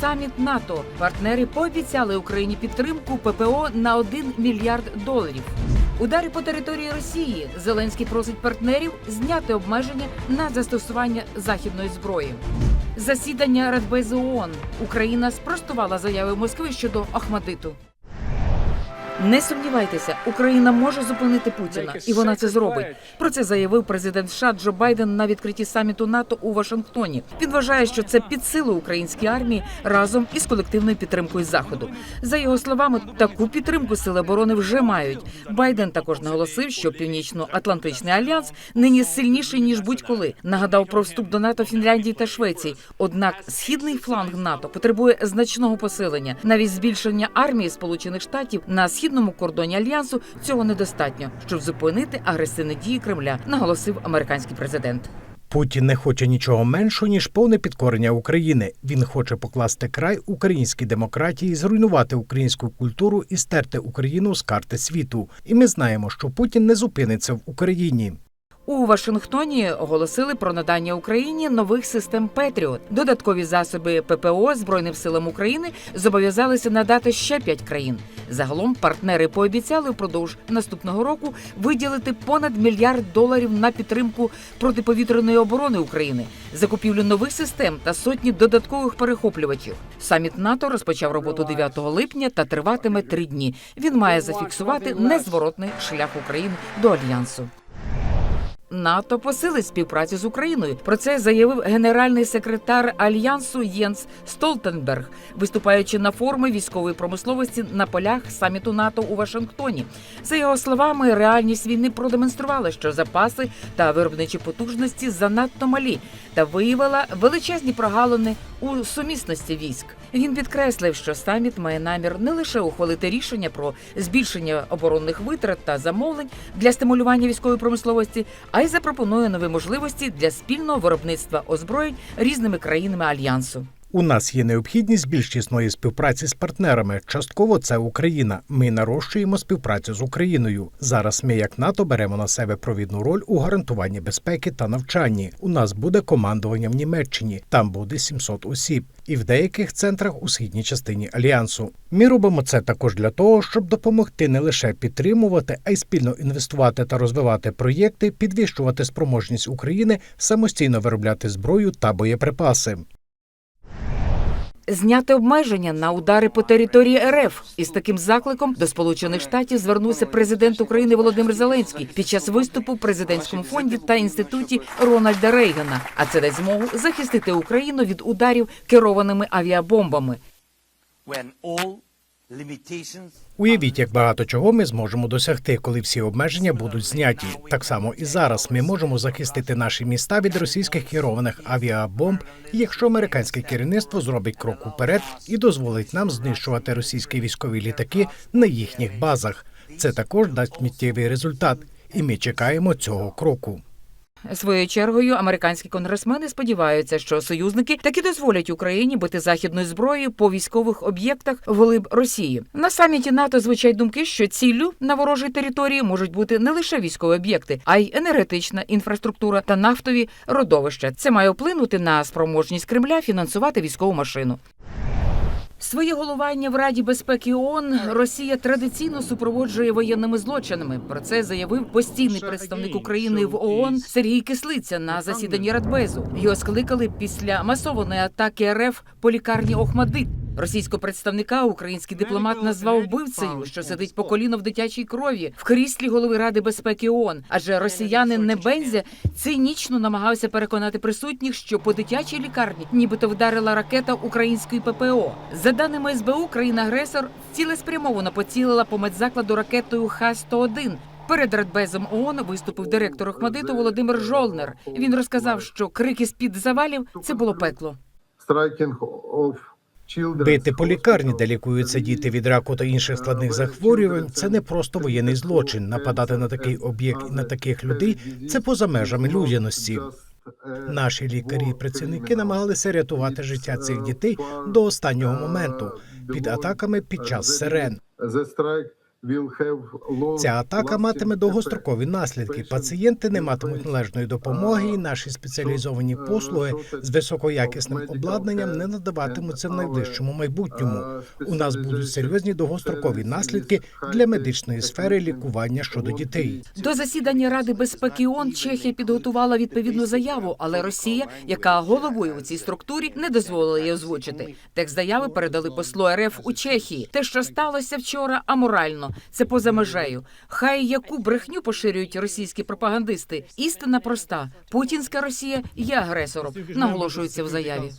саміт НАТО. Партнери пообіцяли Україні підтримку ППО на 1 мільярд доларів. Удари по території Росії. Зеленський просить партнерів зняти обмеження на застосування західної зброї. Засідання Радбезу ООН. Україна спростувала заяви Москви щодо Ахмадиту. Не сумнівайтеся, Україна може зупинити Путіна, і вона це зробить. Про це заявив президент США Джо Байден на відкритті саміту НАТО у Вашингтоні. Він вважає, що це під силу українській армії разом із колективною підтримкою заходу. За його словами, таку підтримку сили оборони вже мають. Байден також наголосив, що північно-атлантичний альянс нині сильніший ніж будь-коли. Нагадав про вступ до НАТО Фінляндії та Швеції. Однак східний фланг НАТО потребує значного посилення. Навіть збільшення армії Сполучених Штатів на східному кордоні альянсу цього недостатньо, щоб зупинити агресивні дії Кремля, наголосив американський президент. Путін не хоче нічого меншого ніж повне підкорення України. Він хоче покласти край українській демократії, зруйнувати українську культуру і стерти Україну з карти світу. І ми знаємо, що Путін не зупиниться в Україні. У Вашингтоні оголосили про надання Україні нових систем Петріот. Додаткові засоби ППО Збройним силам України зобов'язалися надати ще п'ять країн. Загалом партнери пообіцяли впродовж наступного року виділити понад мільярд доларів на підтримку протиповітряної оборони України, закупівлю нових систем та сотні додаткових перехоплювачів. Саміт НАТО розпочав роботу 9 липня та триватиме три дні. Він має зафіксувати незворотний шлях України до альянсу. НАТО посилить співпрацю з Україною. Про це заявив генеральний секретар альянсу Єнс Столтенберг, виступаючи на форумі військової промисловості на полях саміту НАТО у Вашингтоні. За його словами, реальність війни продемонструвала, що запаси та виробничі потужності занадто малі, та виявила величезні прогалини у сумісності військ. Він підкреслив, що саміт має намір не лише ухвалити рішення про збільшення оборонних витрат та замовлень для стимулювання військової промисловості, а й запропонує нові можливості для спільного виробництва озброєнь різними країнами альянсу. У нас є необхідність більш тісної співпраці з партнерами. Частково це Україна. Ми нарощуємо співпрацю з Україною. Зараз ми, як НАТО, беремо на себе провідну роль у гарантуванні безпеки та навчанні. У нас буде командування в Німеччині. Там буде 700 осіб, і в деяких центрах у східній частині альянсу. Ми робимо це також для того, щоб допомогти не лише підтримувати, а й спільно інвестувати та розвивати проєкти, підвищувати спроможність України самостійно виробляти зброю та боєприпаси. Зняти обмеження на удари по території РФ із таким закликом до Сполучених Штатів звернувся президент України Володимир Зеленський під час виступу в президентському фонді та інституті Рональда Рейгана. А це дасть змогу захистити Україну від ударів керованими авіабомбами. Уявіть, як багато чого ми зможемо досягти, коли всі обмеження будуть зняті. Так само і зараз ми можемо захистити наші міста від російських керованих авіабомб, якщо американське керівництво зробить крок уперед і дозволить нам знищувати російські військові літаки на їхніх базах. Це також дасть миттєвий результат, і ми чекаємо цього кроку. Своєю чергою американські конгресмени сподіваються, що союзники таки дозволять Україні бити західною зброєю по військових об'єктах вглиб Росії. На саміті НАТО звучать думки, що ціллю на ворожій території можуть бути не лише військові об'єкти, а й енергетична інфраструктура та нафтові родовища. Це має вплинути на спроможність Кремля фінансувати військову машину. Своє головання в Раді безпеки ООН Росія традиційно супроводжує воєнними злочинами. Про це заявив постійний представник України в ООН Сергій Кислиця на засіданні Радбезу. Його скликали після масованої атаки РФ по лікарні Охмадит. Російського представника український дипломат назвав вбивцею, що сидить по коліно в дитячій крові в кріслі голови Ради безпеки ООН. Адже росіянин Небензя цинічно намагався переконати присутніх, що по дитячій лікарні нібито вдарила ракета української ППО. За даними СБУ, країна-агресор цілеспрямовано поцілила по медзакладу ракетою Х-101. Перед радбезом ООН виступив директор Охмадиту Володимир Жолнер. Він розказав, що крики з під завалів це було пекло. striking of. Бити по лікарні, де лікуються діти від раку та інших складних захворювань, це не просто воєнний злочин. Нападати на такий об'єкт і на таких людей це поза межами людяності. Наші лікарі і працівники намагалися рятувати життя цих дітей до останнього моменту під атаками під час сирен. Ця атака матиме довгострокові наслідки. Пацієнти не матимуть належної допомоги, і наші спеціалізовані послуги з високоякісним обладнанням не надаватимуться в найближчому майбутньому. У нас будуть серйозні довгострокові наслідки для медичної сфери лікування щодо дітей. До засідання Ради безпеки ООН Чехія підготувала відповідну заяву, але Росія, яка головує у цій структурі, не дозволила її озвучити. Текст заяви передали послу РФ у Чехії. Те, що сталося вчора, аморально. Це поза межею. Хай яку брехню поширюють російські пропагандисти. Істина проста: путінська Росія є агресором. Наголошується в заяві.